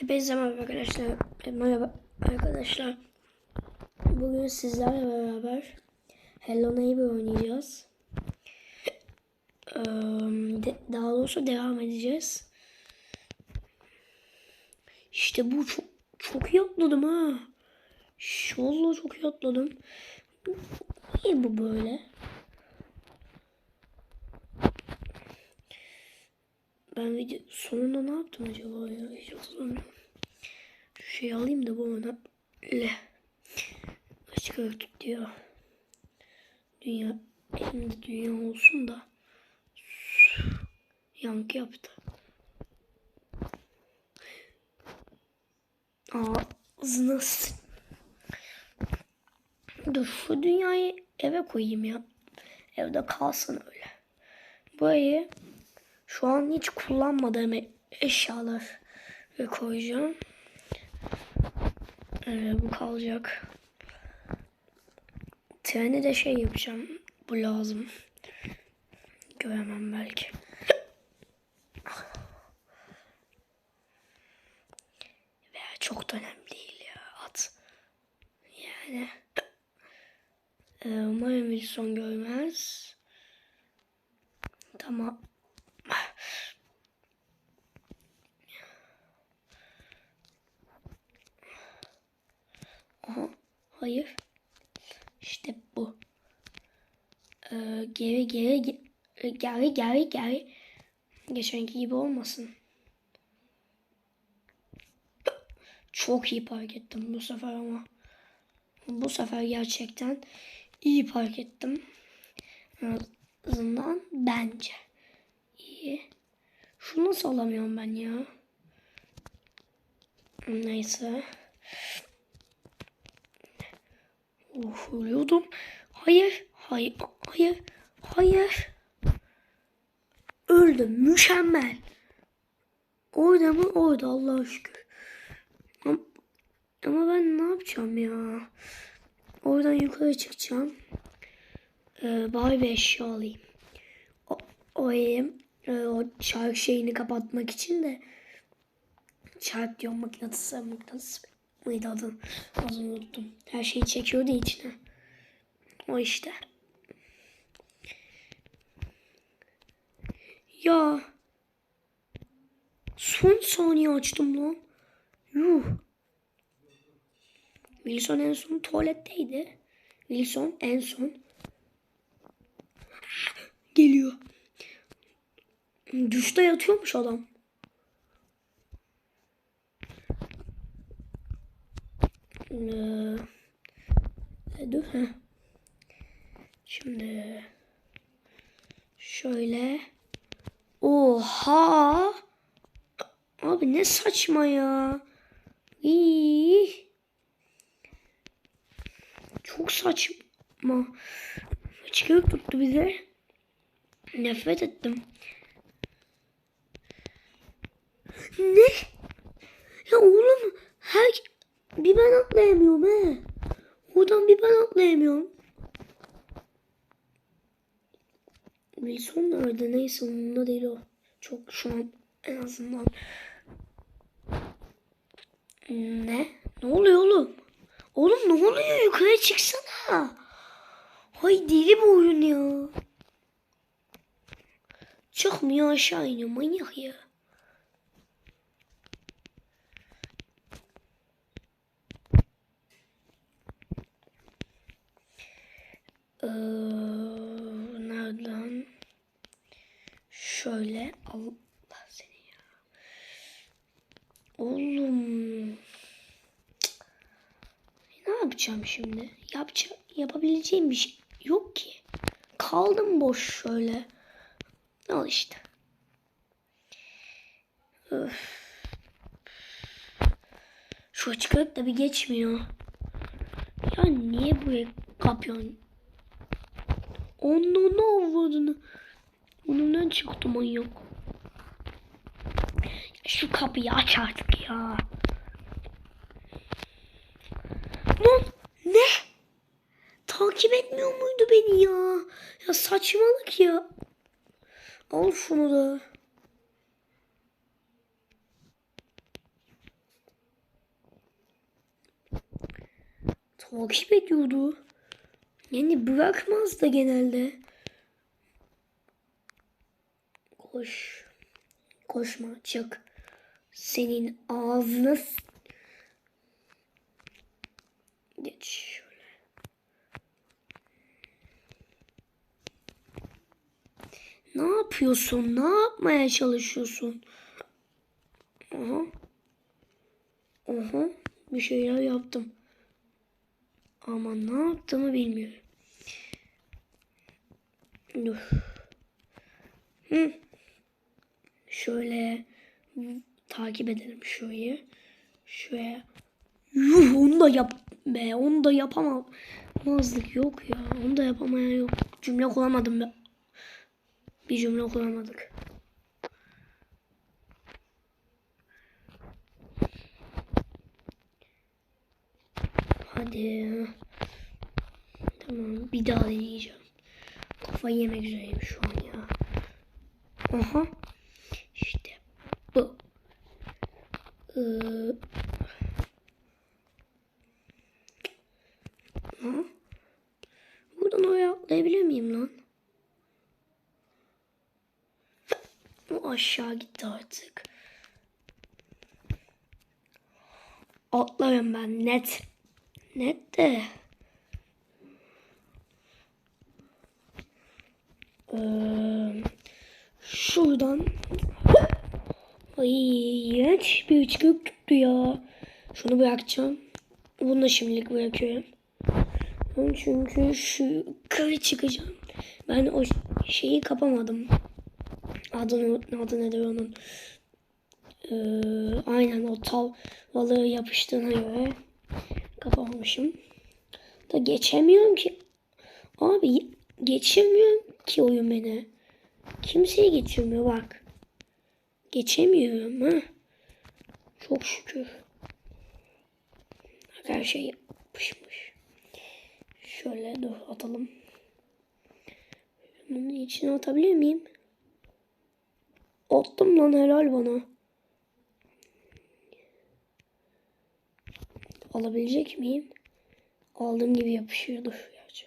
Hepinize merhaba arkadaşlar. Merhaba arkadaşlar. Bugün sizlerle beraber Hello Neighbor oynayacağız. Daha doğrusu devam edeceğiz. İşte bu çok çok iyi atladım ha. Vallahi çok iyi atladım. Niye bu böyle? Ben video sonunda ne yaptım acaba ya? Hiç hatırlamıyorum. Şu şeyi alayım da bu ona le. Açık örtük diyor. Dünya elimde dünya olsun da yankı yaptı. Ağzına Dur şu dünyayı eve koyayım ya. Evde kalsın öyle. Burayı şu an hiç kullanmadığım eşyalar koyacağım. Ee, bu kalacak. Treni de şey yapacağım. Bu lazım. Göremem belki. Veya çok önemli değil ya. At. Yani. Ee, umarım bir son görmez. Tamam. Aha, hayır. İşte bu. Ee, geri geri ge- e, geri geri geri. Geçenki gibi olmasın. Çok iyi park ettim bu sefer ama. Bu sefer gerçekten iyi park ettim. En azından bence. İyi. Şunu nasıl alamıyorum ben ya? Neyse. Of ölüyordum. Hayır. Hayır. Hayır. Hayır. Öldüm. Mükemmel. Orada mı? Orada Allah'a şükür. Ama, ben ne yapacağım ya? Oradan yukarı çıkacağım. Ee, bari bir eşya alayım. O, o e, o çark şeyini kapatmak için de çark diyorum mıknatıs mıknatıs mıydı adı? Az unuttum. Her şeyi çekiyordu içine. O işte. Ya. Son saniye açtım lan. Yuh. Wilson en son tuvaletteydi. Wilson en son geliyor. Duşta yatıyormuş adam. Ee, e, dur. Heh. Şimdi şöyle. Oha! Abi ne saçma ya. İyi. Çok saçma. Çıkıyor tuttu bize. Nefret ettim. Ne? Ya oğlum her bir ben atlayamıyorum he. Oradan bir ben atlayamıyorum. Wilson nerede? Neyse umurumda değil o. Çok şu an en azından. Ne? Ne oluyor oğlum? Oğlum ne oluyor? Yukarı çıksana. Hay deli bu oyun ya. Çıkmıyor aşağı iniyor manyak ya. Ee, nereden? Şöyle Allah seni ya. Oğlum. Cık. Ne yapacağım şimdi? Yapacağım, yapabileceğim bir şey yok ki. Kaldım boş şöyle. Al işte. Öf. Şu açıklık da bir geçmiyor. Ya niye buraya kapıyorsun? Ananı avradını. Önümden çıktı manyak. Şu kapıyı aç artık ya. Lan ne? Takip etmiyor muydu beni ya? Ya saçmalık ya. Al şunu da. Takip ediyordu. Yani bırakmaz da genelde. Koş. Koşma çık. Senin ağzına Geç şöyle. Ne yapıyorsun? Ne yapmaya çalışıyorsun? Aha. Aha. Bir şeyler yaptım. Ama ne yaptığımı bilmiyorum. Hı. Şöyle takip edelim şurayı. Şuraya. Yuh onu da yap be. Onu da yapamam. Mazlık yok ya. Onu da yapamayan yok. Cümle kuramadım be. Bir cümle kuramadık. Hadi. Tamam bir daha deneyeceğim. Kafayı yemek üzereyim şu an ya. Aha. İşte bu. Ee? Buradan oraya atlayabilir miyim lan? O aşağı gitti artık. Atlarım ben net. Net de. Ee, şuradan. Ay iğrenç bir çıkıp tuttu ya. Şunu bırakacağım. Bunu da şimdilik bırakıyorum. Çünkü şu yukarı çıkacağım. Ben o şeyi kapamadım. Adı, adı nedir onun? Ee, aynen o tav balığı yapıştığına göre kapamamışım. Da geçemiyorum ki. Abi geçemiyorum ki oyun beni. Kimseye geçirmiyor bak. Geçemiyorum ha. Çok şükür. Bak her şey yapışmış. Şöyle dur atalım. Bunun içine atabilir miyim? Attım lan helal bana. Alabilecek miyim? Aldığım gibi yapışıyordu. Gerçi.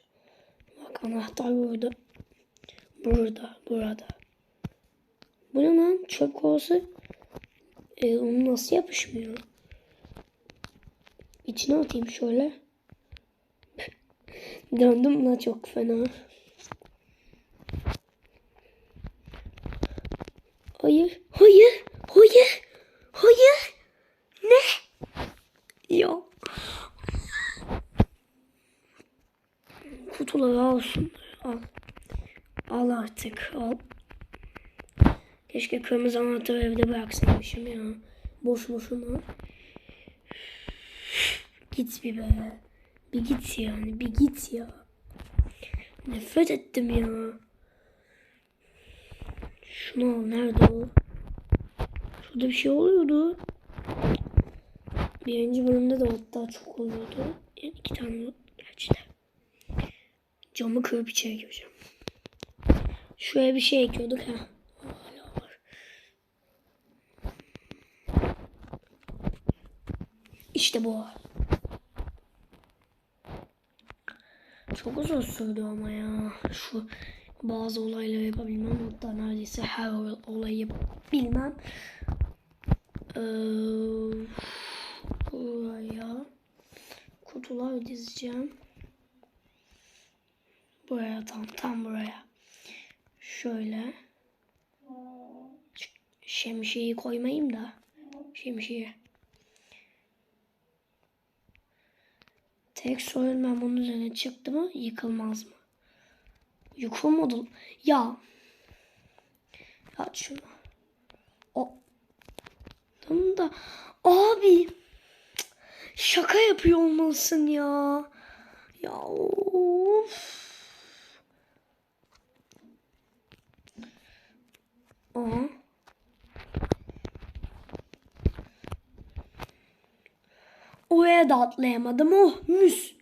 Bak anahtar burada. Burada. Burada. Bu ne lan? Çöp kovası. E, onu nasıl yapışmıyor? İçine atayım şöyle. Döndüm la çok fena. Hayır. Hayır. Hayır. Hayır. Ne? Ya. Kutuları alsın. Al. Al artık. Al. Keşke kırmızı anahtarı evde bıraksaymışım ya. Boş boşuna. Git bir be. Bir git yani. Bir git ya. Nefret ettim ya. Şunu al. Nerede o? Şurada bir şey oluyordu. Birinci bölümde de hatta çok oluyordu. Yani iki tane. Camı kırıp içeri gireceğim. Şuraya bir şey ekiyorduk ha. İşte bu. Çok uzun sürdü ama ya. Şu bazı olayları yapabilmem. Hatta neredeyse her olayı yapabilmem. Ee, buraya kutular dizeceğim. Buraya tam tam buraya. Şöyle. Şemsiyeyi koymayayım da. Şemsiye. Tek sorun ben bunun üzerine çıktı mı yıkılmaz mı? Yıkılmadı. Ya. Aç şunu. O. Tamam da. Abi. Şaka yapıyor olmalısın ya. Ya of. Aha. Oraya da atlayamadım. Oh müs.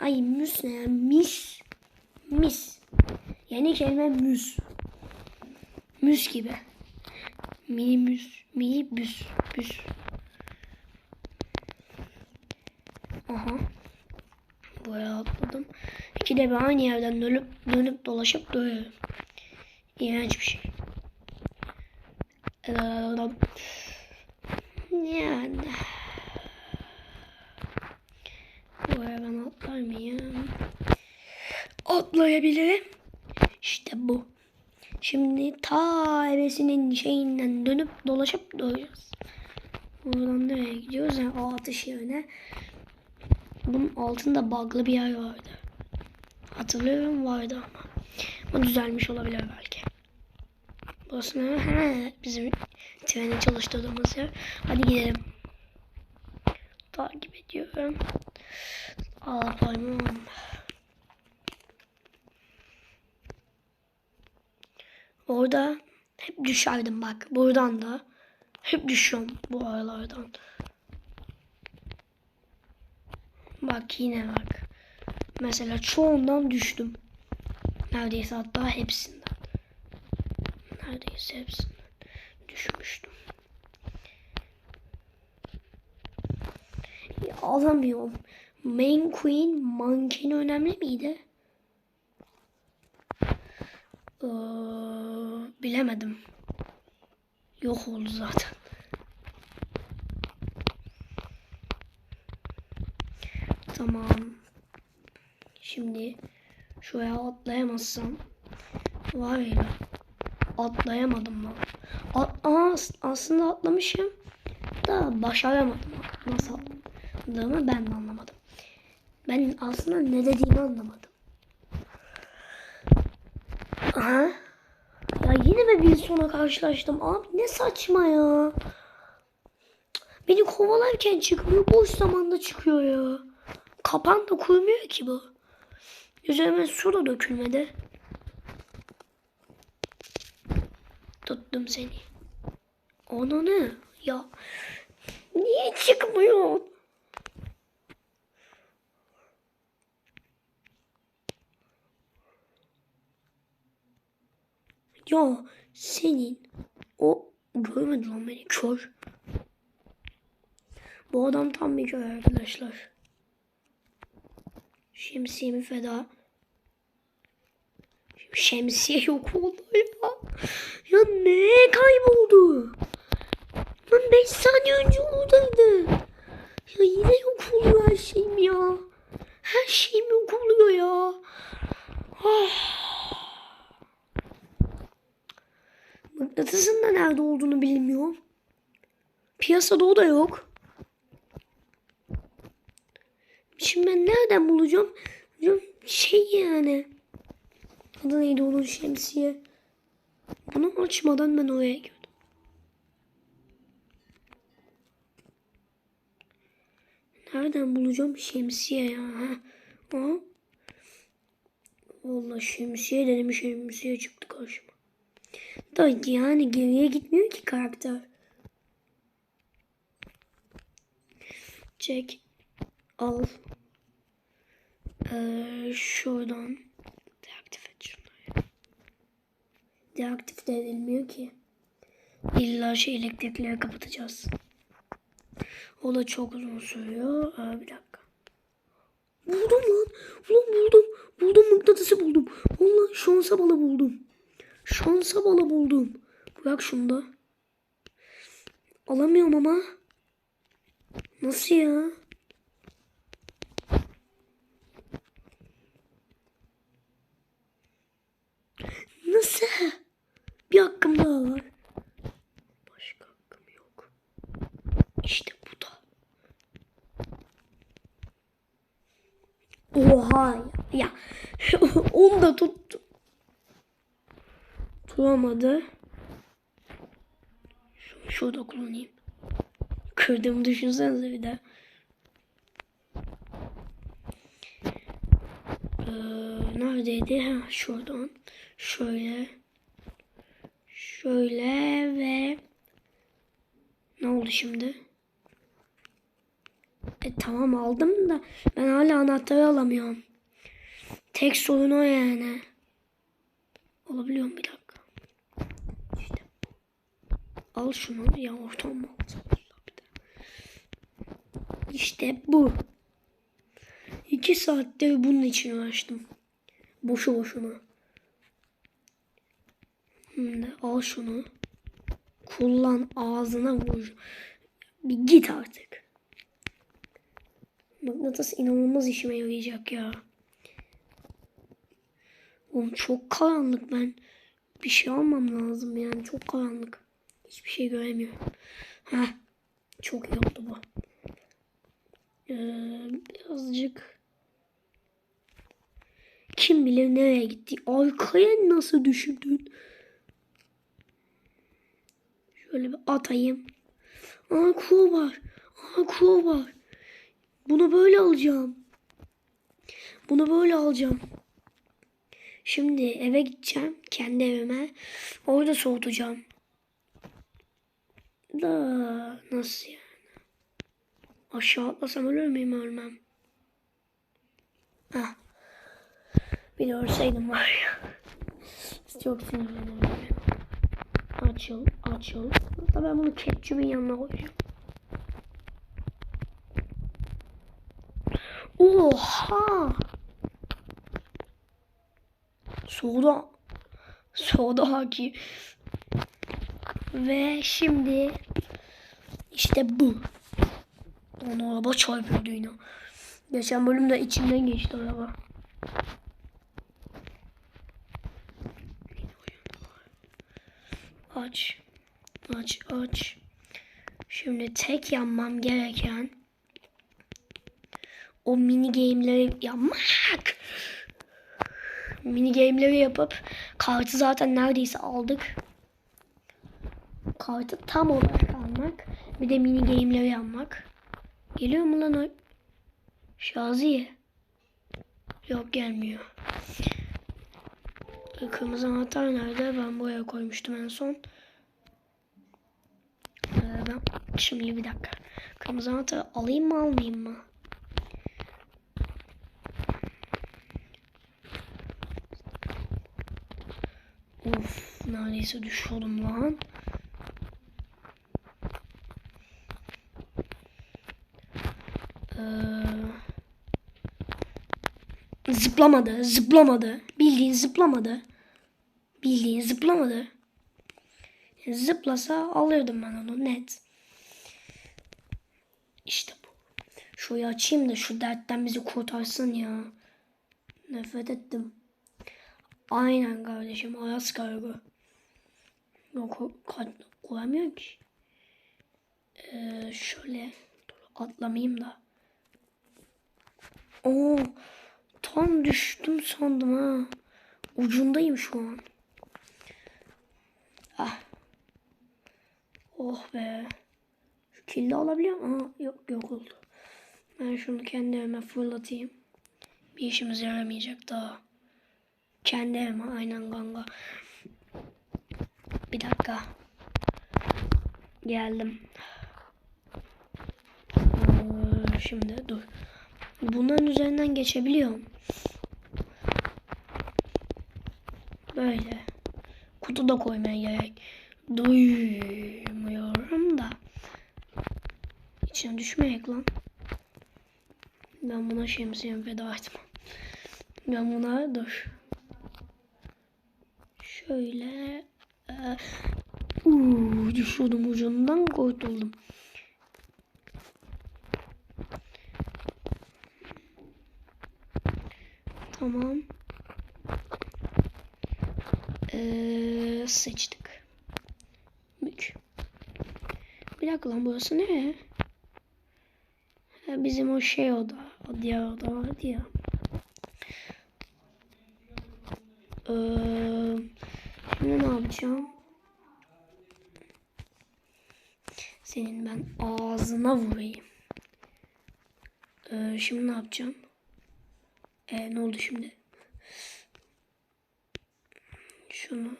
Ay müs ne ya? Mis. Mis. Yani kelime müs. Müs gibi. Mini müs. Mini büs. Büs. Aha. Buraya atladım. İkide bir aynı yerden dönüp dönüp dolaşıp duruyorum. İğrenç bir şey. Yani. Buraya ben atlar mıyım? Atlayabilirim. İşte bu. Şimdi ta ebesinin şeyinden dönüp dolaşıp duruyoruz. Buradan nereye gidiyoruz? Yani o atış yerine. Bunun altında bug'lı bir yer vardı. Hatırlıyorum vardı ama. Bu düzelmiş olabilir belki. Burası ne? He, bizim treni çalıştırdığımız yer. Hadi gidelim. Takip ediyorum. Aa. Orada hep düşerdim bak. Buradan da. Hep düşüyorum bu aralardan. Bak yine bak. Mesela çoğundan düştüm. Neredeyse hatta hepsinden. Neredeyse hepsinden düşmüştüm. Ya, alamıyorum. Main Queen Monkey'in önemli miydi? Ee, bilemedim. Yok oldu zaten. Tamam. Şimdi şuraya atlayamazsam var ya atlayamadım lan. A- Aa, as- aslında atlamışım da başaramadım. Nasıl atladığımı ben de anlamadım. Ben aslında ne dediğimi anlamadım. Aha. Ya yine mi bir sona karşılaştım? Abi ne saçma ya. Beni kovalarken çıkmıyor. Boş zamanda çıkıyor ya. Kapan da kurmuyor ki bu. Üzerime su da dökülmedi. Tuttum seni. Onu ne? Ya niye çıkmıyor? Ya senin o görmedi lan beni kör. Bu adam tam bir kör arkadaşlar. Şemsiyemi feda. Şemsiye yok oldu ya. Ya ne kayboldu? Lan 5 saniye önce oradaydı. Ya yine yok oluyor her şeyim ya. Her şeyim yok oluyor ya. Ah. Mıknatısın da nerede olduğunu bilmiyorum. Piyasada o da yok. Şimdi ben nereden bulacağım? Şey yani. Adı neydi onun şemsiye? Bunu açmadan ben oraya girdim. Nereden bulacağım şemsiye ya? Ha? Aha. Valla şemsiye dedim şemsiye çıktı karşıma. Da yani geriye gitmiyor ki karakter. Çek. Al. Ee, şuradan. Deaktif et şunları. Deaktif de edilmiyor ki. İlla şey elektrikleri kapatacağız. O da çok uzun sürüyor. Aa, bir dakika. Buldum lan. Ulan buldum. Buldum mıknatısı buldum. Vallahi şansa bala buldum. Şansa bala buldum. Bırak şunu da. Alamıyorum ama. Nasıl ya? Nasıl? Bir hakkım daha var. Başka hakkım yok. İşte bu da. Oha ya. ya. Onu da tuttu. Tutamadı. Şunu şurada kullanayım. Kırdığımı düşünsenize bir de. Ee, neredeydi? Ha, şuradan. Şöyle. Şöyle ve ne oldu şimdi? E tamam aldım da ben hala anahtarı alamıyorum. Tek sorun o yani. Alabiliyorum bir dakika. Al şunu ya ortam mı? İşte bu. iki saatte bunun için uğraştım. Boşu boşuna. Al şunu. Kullan ağzına vur. Bir git artık. Mıknatıs inanılmaz işime yarayacak ya. Oğlum çok karanlık ben. Bir şey almam lazım yani çok karanlık. Hiçbir şey göremiyorum. Heh. Çok iyi oldu bu. Ee, birazcık kim bilir nereye gitti. Arkaya nasıl düşürdün? Şöyle bir atayım. Aa crowbar. Aa crowbar. Bunu böyle alacağım. Bunu böyle alacağım. Şimdi eve gideceğim. Kendi evime. Orada soğutacağım. Da nasıl yani? Aşağı atlasam ölür müyüm ölmem. Hah. Bir de ölseydim var ya. Çok sinirlenirim. Açıl, açıl. Hatta ben bunu ketçupun yanına koyacağım. Oha! Soda. Soda haki. Ve şimdi işte bu. Onu araba çarpıyordu yine. Geçen bölümde içinden geçti araba. Aç. Aç aç. Şimdi tek yapmam gereken o mini game'leri yapmak. Mini game'leri yapıp kartı zaten neredeyse aldık. Kartı tam olarak almak. Bir de mini game'leri yapmak. Geliyor mu lan o? Şaziye. Yok gelmiyor. Kırmızı anahtar nerede? Ben buraya koymuştum en son. Ee, ben şimdi bir dakika. Kırmızı anahtarı alayım mı almayayım mı? Of neredeyse düşüyordum lan. Ee, zıplamadı, zıplamadı. Bildiğin zıplamadı. Bildiğin zıplamadı. Zıplasa alırdım ben onu net. İşte bu. Şurayı açayım da şu dertten bizi kurtarsın ya. Nefret ettim. Aynen kardeşim. Ayaz kargo. Yok koyamıyorum ki. Ee, şöyle dur, atlamayayım da. Oo, tam düştüm sandım ha. Ucundayım şu an. Ah. Oh be. Şu kilde alabiliyor muyum? Aa, yok yok oldu. Ben şunu kendi evime fırlatayım. Bir işimize yaramayacak daha. Kendi evime aynen ganga. Bir dakika. Geldim. Ee, şimdi dur. Bunların üzerinden geçebiliyorum. Böyle. Kutu da koymaya gerek. Duymuyorum da. İçine düşmeyek lan. Ben buna şemsiyem feda etmem. Ben buna dur. Şöyle. E, uu, ucundan kurtuldum. Tamam. Ee, seçtik. Mük. Bir dakika lan burası ne? Ha, bizim o şey oda. O diğer oda vardı ya. Ee, şimdi ne yapacağım? Senin ben ağzına vurayım. Ee, şimdi ne yapacağım? Ee, ne oldu şimdi? Şunu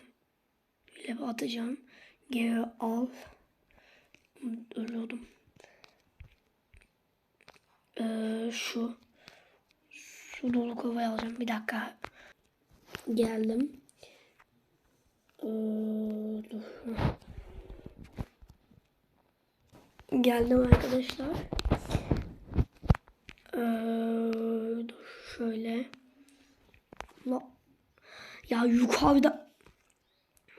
böyle atacağım. Geri al. Duruyordum. Ee, şu su dolu kovayı alacağım. Bir dakika. Geldim. Ee, dur. Geldim arkadaşlar. Ee, şöyle. La. Ya yukarıda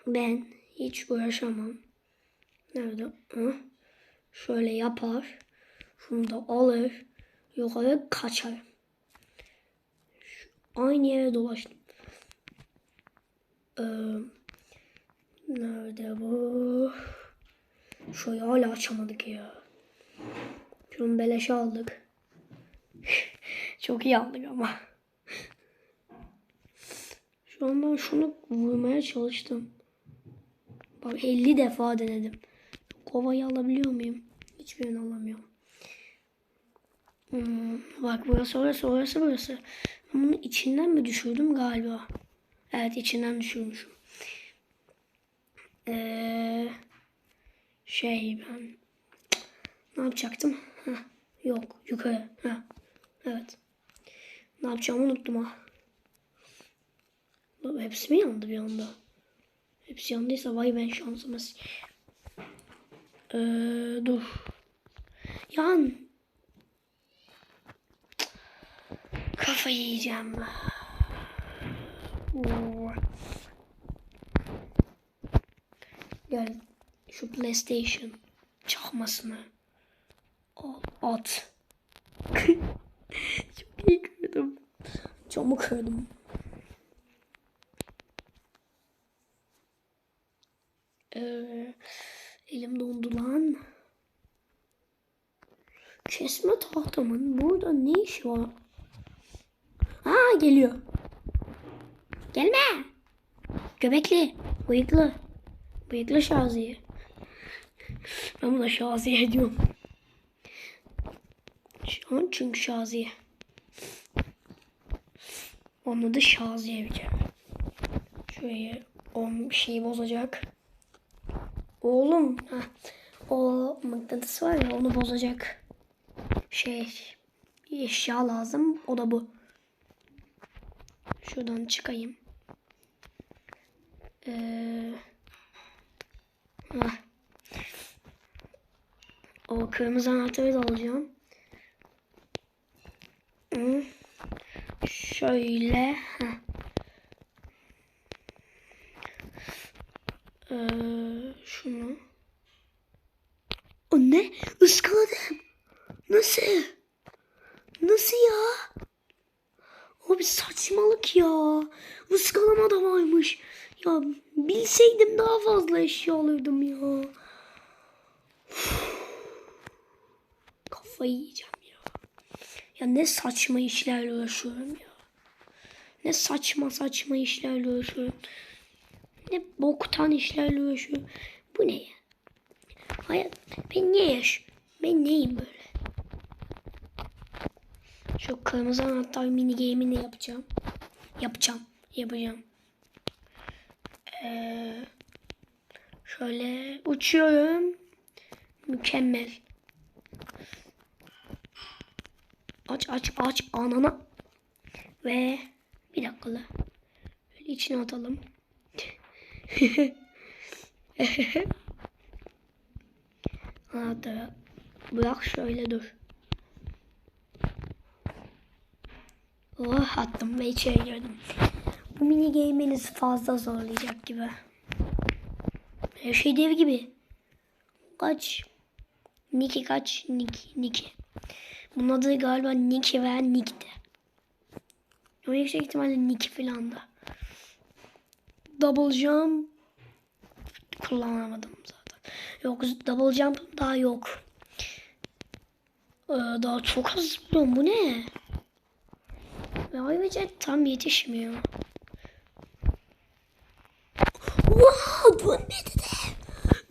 ben hiç uğraşamam. Nerede? Hı? Şöyle yapar. Şunu da alır. Yukarı kaçar. Şu aynı yere dolaştım. Ee, nerede bu? Şöyle hala açamadık ya. Şunu beleşe aldık. Çok iyi aldık ama. Şu an ben şunu vurmaya çalıştım. Bak 50 defa denedim. Kovayı alabiliyor muyum? Hiçbirini alamıyorum. Hmm, bak burası orası orası burası. Ben bunu içinden mi düşürdüm galiba? Evet içinden düşürmüşüm. Ee, şey ben ne yapacaktım? Heh, yok yukarı. Heh, evet. Ne yapacağımı unuttum ha. Baba, Hepsi mi yandı bir anda? Hepsi yandıysa vay ben şansımız. Ee, dur. Yan. Kafayı yiyeceğim. Gel şu PlayStation çakmasını al at. Çok iyi. Camı kırdım. Ee, elim dondu lan. Kesme tahtamın burada ne işi var? Aa geliyor. Gelme. Göbekli. Bıyıklı. Bıyıklı Şaziye. Ben buna Şaziye diyorum. Şu an çünkü Şaziye. Onun adı Şaziye bir kere. Şöyle o şeyi bozacak. Oğlum. heh, o mıknatıs var ya onu bozacak. Şey eşya lazım. O da bu. Şuradan çıkayım. Ee. O kırmızı anahtarı da alacağım. Hı. Şöyle. heh. Ee, şunu. O ne? Iskaladım. Nasıl? Nasıl ya? O bir saçmalık ya. Iskalama da varmış. Ya bilseydim daha fazla eşya alırdım ya. Kafayı yiyeceğim ya. Ne saçma işlerle uğraşıyorum ya. Ne saçma saçma işlerle uğraşıyorum. Ne boktan işlerle uğraşıyorum. Bu ne ya? Hayat ben niye yaş? Ben neyim böyle? Şu kırmızı anahtar mini game'ini yapacağım. Yapacağım. Yapacağım. Ee, şöyle uçuyorum. Mükemmel. Aç aç aç anana. Ve bir dakika la. Böyle içine atalım. Anahtarı bırak şöyle dur. Oh attım ve içeri girdim. Bu mini game'iniz fazla zorlayacak gibi. Her şey dev gibi. Kaç? Niki kaç? Niki. Niki. Bunun adı galiba Niki veya Nick'ti. Ama yüksek ihtimalle Niki falan da. Double jump kullanamadım zaten. Yok double jump daha yok. Ee, daha çok az zıplıyorum. Bu ne? Ve ayrıca tam yetişmiyor. Wow, dönmedi de.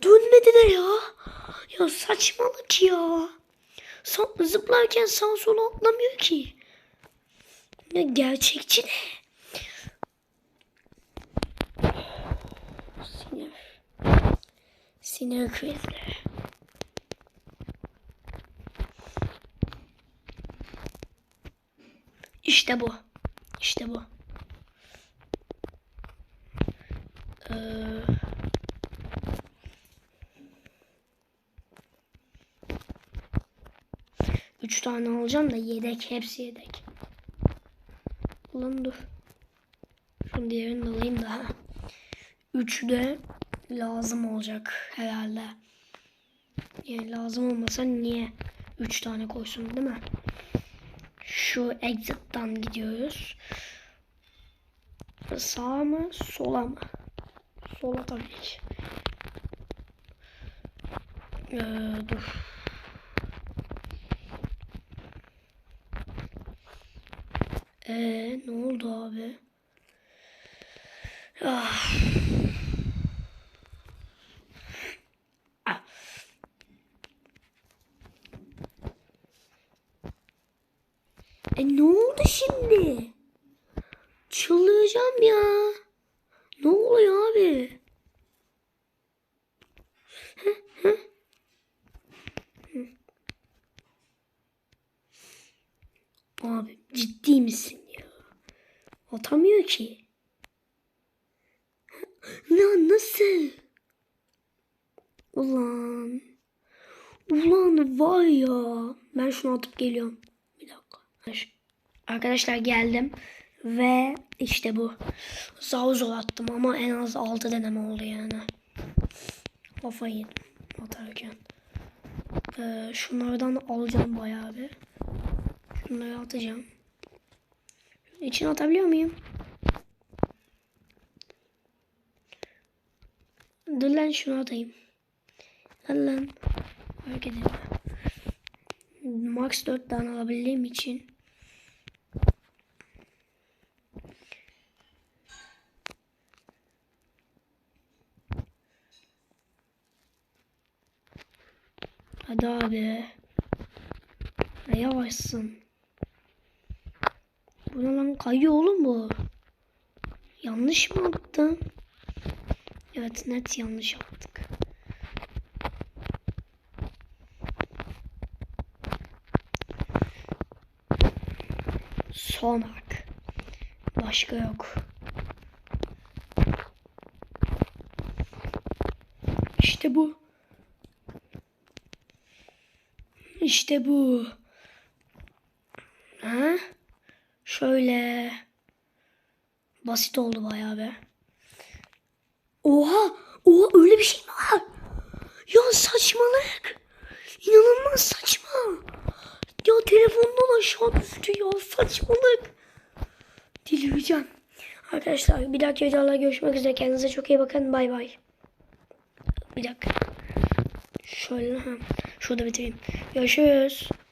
Dönmedi de ya. Ya saçmalık ya. Zıplarken sağ sola atlamıyor ki. Ya gerçekçi de. Sinir. Sinir krizleri. İşte bu. İşte bu. Ee, üç tane alacağım da yedek. Hepsi yedek. Ulan dur. Şunu diğerini de alayım da. Üçü de lazım olacak herhalde. Yani lazım olmasa niye üç tane koysun değil mi? Şu exit'tan gidiyoruz. Sağa mı sola mı? Sola tabii ki. Ee, dur. Ee, ne oldu abi? Ah. E ne oldu şimdi? Çıldıracağım ya. Ne oluyor abi? Hı, hı. Hı. Abi ciddi misin ya? Atamıyor ki. Ya nasıl? Ulan. Ulan var ya. Ben şunu atıp geliyorum. Bir dakika. Arkadaşlar geldim. Ve işte bu. Zor zor attım ama en az 6 deneme oldu yani. Kafayı atarken. Ee, şunlardan alacağım bayağı bir. Şunları atacağım. İçine atabiliyor muyum? Dur lan şunu atayım. Al lan. Hareket etme. Max 4 tane alabildiğim için. Hadi abi. Ne yavaşsın. Bu ne lan kayıyor oğlum bu. Yanlış mı attım? Evet net yanlış yaptık. Son hak. Başka yok. İşte bu. İşte bu. Ha? Şöyle. Basit oldu bayağı be. Oha! Oha öyle bir şey mi var? Ya saçmalık. İnanılmaz saçma. Aşağı düştü ya saçmalık. Delireceğim. Arkadaşlar bir dahaki videolarda görüşmek üzere. Kendinize çok iyi bakın. Bay bay. Bir dakika. Şöyle ha. Şurada bitireyim. Görüşürüz.